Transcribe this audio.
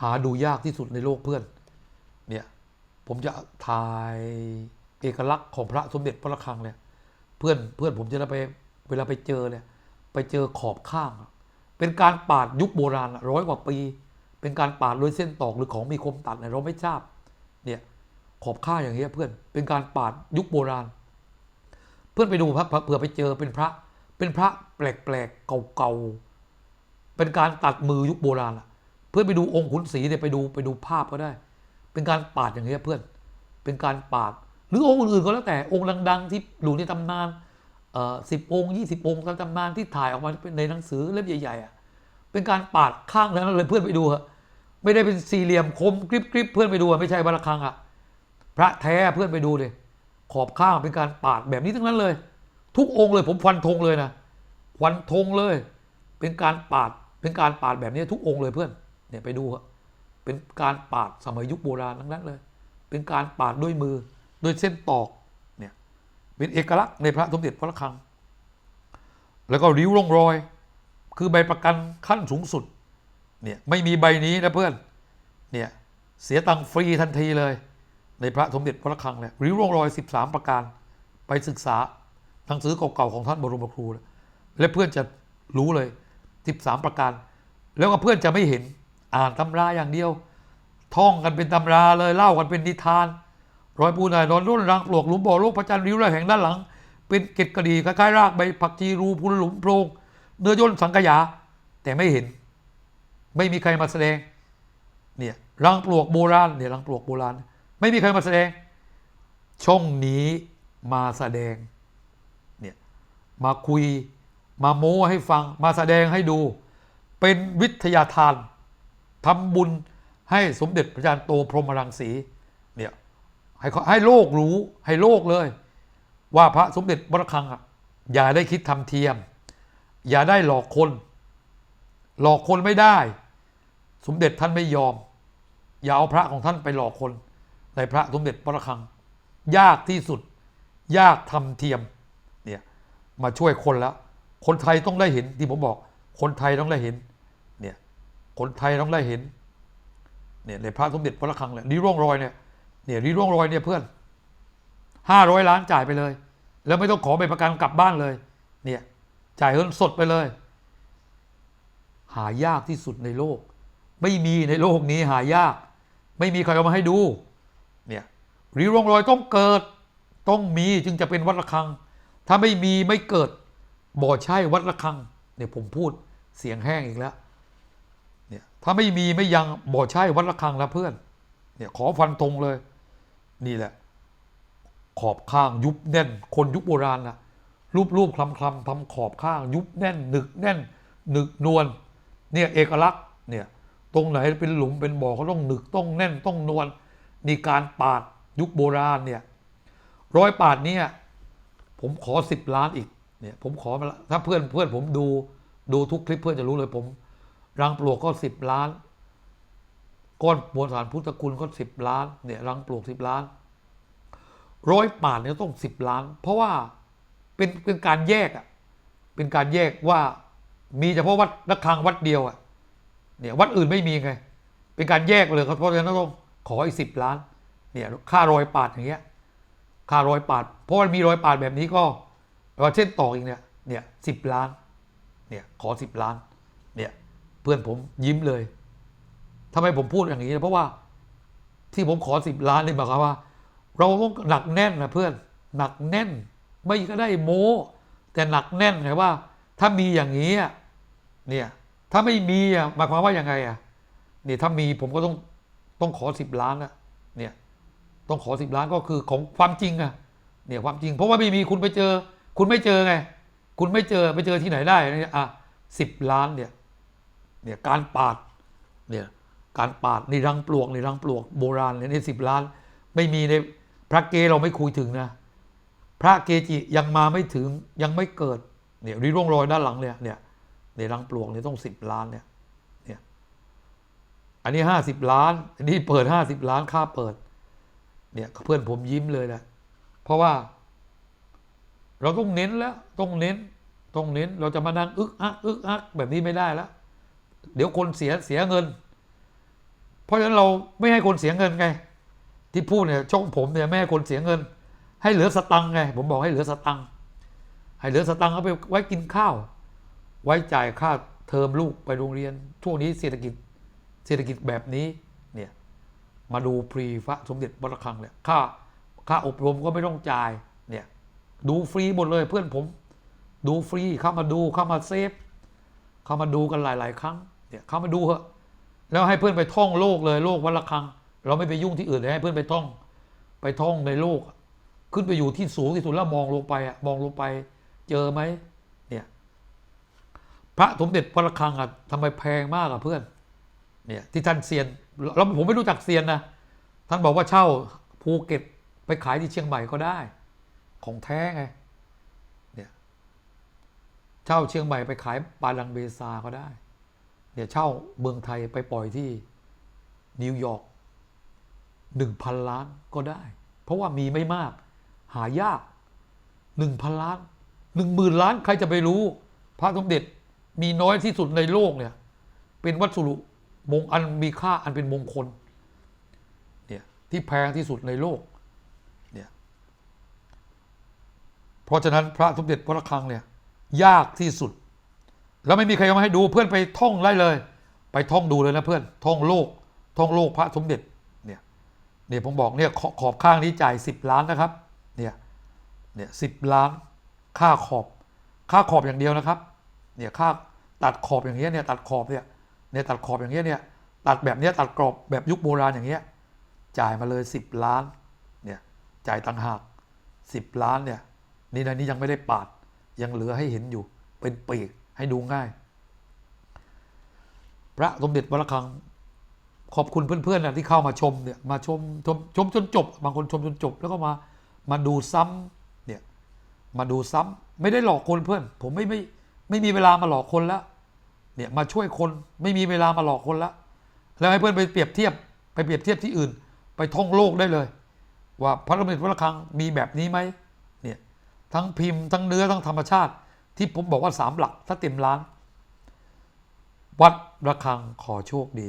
หาดูยากที่สุดในโลกเพื่อน เนี่ย ผมจะถ่ายเอกลักษณ์ของพระสมเด็จพระระฆังเนี่ย เพื่อนเพื่อนผมจะได้ไปเวลาไปเจอเนี่ย ไปเจอขอบข้าง เป็นการปาดยุคโบราณร้อยกว่าปี เป็นการปาดโดยเส้นตอกหรือของมีคมตัดเนี่ยเราไม่ทราบ เนี่ยขอบข้างอย่างเงี้ยเพื่อน เป็นการปาดยุคโบราณ เพื่อนไปดูพระเผื่อไปเจอเป็นพระ เป็นพระแปลกๆเก่าๆเป็นการตัดมือยุคโบราณอะ เพื่อนไปดูองค์ขุนศรีเนี่ยไปดูไปดูภาพก็ได้ เป็นการปาดอย่างเงี้ยเพื่อน เป็นการปาด หรือองค์อื่นๆก็แล้วแต่องค์ดัง ๆ ที่อยู่ในตำนานสิบองค์ยี่สิบองค์ตามตำนานที่ถ่ายออกมาในหนังสือเล่มใหญ่ๆอะเป็นการปาดข้างนั้นเลยเพื่อนไปดูฮะไม่ได้เป็นสี่เหลี่ยมคมกริบกริบเพื่อนไปดูอะไม่ใช่บาระคังอะพระแท้เพื่อนไปดูเลยขอบข้างเป็นการปาดแบบนี้ทั้งนั้นเลย ทุกองค์เลยผมฟันธงเลยนะฟันธงเลย เป็นการปาดเป็นการปาดแบบนี้ทุกองค์เลยเพื่อน เนี่ยไปดูฮะเป็นการปาดสมัยยุคโบราณทั้งนั้นเลย เป็นการปาดด้วยมือด้วยเส้นตอกเนี่ยเป็นเอกลักษณ์ในพระสมเด็จพระระฆัง แล้วก็ริ้วร่องรอย คือใบประกันขั้นสูงสุดเนี่ยไม่มีใบนี้นะเพื่อนเนี่ยเสียตังค์ฟรีทันทีเลย ในพระสมเด็จพระระฆังเนี่ยริ้วร่องรอย 13 ประการไปศึกษาหนังสือเก่าๆของท่านบรมครูเลยและเพื่อนจะรู้เลย 13 ประการ แล้วก็เพื่อนจะไม่เห็น อ่านตำราอย่างเดียว ท่องกันเป็นตำราเลยเล่ากันเป็นนิทาน รอยปูนายนอนรุ่นรังปลวกหลุมบ่อโลกพระจันทร์ริ้วแรแห่งด้านหลัง เป็นเกล็ดกระดีคล้ายๆรากใบผักชีรูพุนหลุมโพรงเนื้อย่นสังกยา แต่ไม่เห็น ไม่มีใครมาแสดงเนี่ยรังปลวกโบราณเนี่ยรังปลวกโบราณ ไม่มีใครมาแสดง ช่องนี้มาแสดงเนี่ยมาคุยมาโม้ให้ฟังมาแสดงให้ดู เป็นวิทยาทาน ทำบุญให้สมเด็จพระจารย์โตพรหมรังสีเนี่ยให้ให้โลกรู้ให้โลกเลย ว่าพระสมเด็จพระคังอะอย่าได้คิดทำเทียม อย่าได้หลอกคน หลอกคนไม่ได้ สมเด็จท่านไม่ยอม อย่าเอาพระของท่านไปหลอกคน ในพระสมเด็จพระคัง ยากที่สุด ยากทำเทียมเนี่ยมาช่วยคนแล้ว คนไทยต้องได้เห็นที่ผมบอก คนไทยต้องได้เห็น คนไทยต้องได้เห็นเนี่ยในพระสมเด็จพระคังเนี่ยนี่ร่องรอยเนี่ยเนี่ยนี่ร่องรอยเนี่ยเพื่อนห้าร้อยล้านจ่ายไปเลย แล้วไม่ต้องขอใบประกันกลับบ้านเลย เนี่ยจ่ายเงินสดไปเลย หายากที่สุดในโลก ไม่มีในโลกนี้หายาก ไม่มีใครเอามาให้ดู เนี่ยริ้วร่องรอยต้องเกิด ต้องมีจึงจะเป็นวัดระฆัง ถ้าไม่มีไม่เกิดบ่อใช่วัดระฆังเนี่ยผมพูดเสียงแห้งอีกแล้ว เนี่ยถ้าไม่มีไม่ยังบ่อใช่วัดระฆังแล้วเพื่อนเนี่ยขอฟันธงเลย นี่แหละ ขอบข้างยุบแน่น คนยุคโบราณนะรูปรูปคลำคลำทำขอบข้าง ยุบแน่น หนึกแน่น หนึกนวลเนี่ยเอกลักษณ์เนี่ยตรงไหนเป็นหลุมเป็นบ่อเขาต้องหนึกต้องแน่นต้องนวลนี่การปาดยุคโบราณเนี่ยร้อยปาดเนี่ยผมขอสิบล้านอีกเนี่ยผมขอมาละถ้าเพื่อนเพื่อนผมดูดูทุกคลิปเพื่อนจะรู้เลยผม รังปลวกก็สิบล้าน ก้อนมวลสารพุทธคุณก็สิบล้านเนี่ยรังปลวกสิบล้าน ร้อยป่าดเนี่ยต้องสิบล้าน เพราะว่าเป็นเป็นการแยกอะเป็นการแยกว่ามีเฉพาะวัดระฆังวัดเดียวอะเนี่ยวัดอื่นไม่มีไง เป็นการแยกเลยครับเพราะฉะนั้นต้องขออีกสิบล้านเนี่ยค่ารอยปาดอย่างเงี้ยค่ารอยปาดเพราะมันมีรอยปาดแบบนี้ก็เราเช่นต่ออีกเนี่ยเนี่ยสิบล้านเนี่ยขอสิบล้าน เพื่อนผมยิ้มเลยทำไมผมพูดอย่างนี้เพราะว่าที่ผมขอสิบล้านนี่หมายความว่า เราต้องหนักแน่นนะเพื่อน หนักแน่น ไม่ก็ได้โม้แต่หนักแน่นไงว่า ถ้ามีอย่างนี้เนี่ย ถ้าไม่มีอะหมายความว่าอยังไงอะเนี่ยถ้ามีผมก็ต้องต้องขอสิบล้านอะเนี่ยต้องขอสิบล้านก็คือของความจริงอะเนี่ยความจริง เพราะว่าไม่มีคุณไปเจอ คุณไม่เจอไง คุณไม่เจอไปเจอที่ไหนได้เนี่ยอะสิบล้านเนี่ย เนี่ยการปาดเนี่ยการปาดในรังปลวกในรังปลวกโบราณเนี่ยในสิบล้าน ไม่มีในพระเกเราไม่คุยถึงนะ พระเกจิยังมาไม่ถึงยังไม่เกิดเนี่ยริร่องรอยด้านหลังเนี่ยเนี่ยในรังปลวกเนี่ยต้องสิบล้านเนี่ยเนี่ยอันนี้ห้าสิบล้าน อันนี้เปิดห้าสิบล้านค่าเปิดเนี่ยเพื่อนผมยิ้มเลยแหละเพราะว่าเราต้องเน้นแล้วต้องเน้นต้องเน้นเราจะมานั่งอึกอักอึกอักแบบนี้ไม่ได้แล้ว เดี๋ยวคนเสียเสียเงิน เพราะฉะนั้นเราไม่ให้คนเสียเงินไง ที่พูดเนี่ยช่องผมเนี่ยไม่ให้คนเสียเงิน ให้เหลือสตังค์ไง ผมบอกให้เหลือสตังค์ให้เหลือสตังค์เอาไปไว้กินข้าว ไว้จ่ายค่าเทอมลูกไปโรงเรียน ช่วงนี้เศรษฐกิจเศรษฐกิจแบบนี้เนี่ยมาดูฟรีพระสมเด็จวัดระฆังเนี่ยค่าค่าอบรมก็ไม่ต้องจ่ายเนี่ยดูฟรีหมดเลยเพื่อนผม ดูฟรีเข้ามาดูเข้ามาเซฟ เขามาดูกันหลาย ๆ ครั้งเนี่ยเขามาดูเถอะแล้วให้เพื่อนไปท่องโลกเลยโลกวัดระฆังเราไม่ไปยุ่งที่อื่นเลยให้เพื่อนไปท่อง ไปท่องในโลก ขึ้นไปอยู่ที่สูงที่สุดแล้วมองลงไปอะมองลงไป เจอไหมเนี่ยพระสมเด็จพระระฆังอะทำไมแพงมากอะเพื่อนเนี่ยที่ท่านเซียนแล้วผมไม่รู้จักเซียนนะท่านบอกว่าเช่าภูเก็ตไปขายที่เชียงใหม่ก็ได้ ของแท้ไง เช่าเชียงใหม่ไปขายปาลังเบซาก็ได้เนี่ยเช่าเมืองไทยไปปล่อยที่นิวยอร์กหนึ่งพันล้านก็ได้ เพราะว่ามีไม่มาก หายากหนึ่งพันล้านหนึ่งหมื่นล้านใครจะไปรู้ พระสมเด็จมีน้อยที่สุดในโลกเนี่ย เป็นวัสดุมงอันมีค่าอันเป็นมงคลเนี่ยที่แพงที่สุดในโลกเนี่ยเพราะฉะนั้นพระสมเด็จพระระฆังเนี่ย ยากที่สุด แล้วไม่มีใครเอามาให้ดูเพื่อนไปท่องได้เลย ไปท่องดูเลยนะเพื่อนท่องโลกท่องโลกพระสมเด็จเนี่ยเนี่ยผมบอกเนี่ยขขอบข้างนี้จ่ายสิบล้านนะครับเนี่ยเนี่ยสิบล้านค่าขอบ ค่าขอบอย่างเดียวนะครับเนี่ยค่าตัดขอบอย่างเงี้ยเนี่ยตัดขอบเนี่ยเนี่ยตัดขอบอย่างเงี้ยเนี่ยตัดแบบเนี้ยตัดกรอบแบบยุคโบราณอย่างเงี้ยจ่ายมาเลยสิบล้านเนี่ยจ่ายต่างหากสิบล้านเนี่ยนี่นะนี่ยังไม่ได้ปาด ยังเหลือให้เห็นอยู่ เป็นปีกให้ดูง่าย พระสมเด็จวระฆังขอบคุณเพื่อนๆนะที่เข้ามาชมเนี่ยมาชมชมชมจนจบ บางคนชมจนจบ แล้วก็มามาดูซ้ำเนี่ยมาดูซ้ำไม่ได้หลอกคนเพื่อน ผมไม่ไม่ไม่มีเวลามาหลอกคนล้วเนี่ยมาช่วยคนไม่มีเวลามาหลอกคนละแล้วให้เพื่อนไปเปรียบเทียบ ไปเปรียบเทียบที่อื่น ไปท่องโลกได้เลย ว่าพระสมเด็จพระระฆังมีแบบนี้ไหม ทั้งพิมพ์ทั้งเนื้อทั้งธรรมชาติ ที่ผมบอกว่าสามหลักถ้าเต็มล้าน วัดระฆังขอโชคดี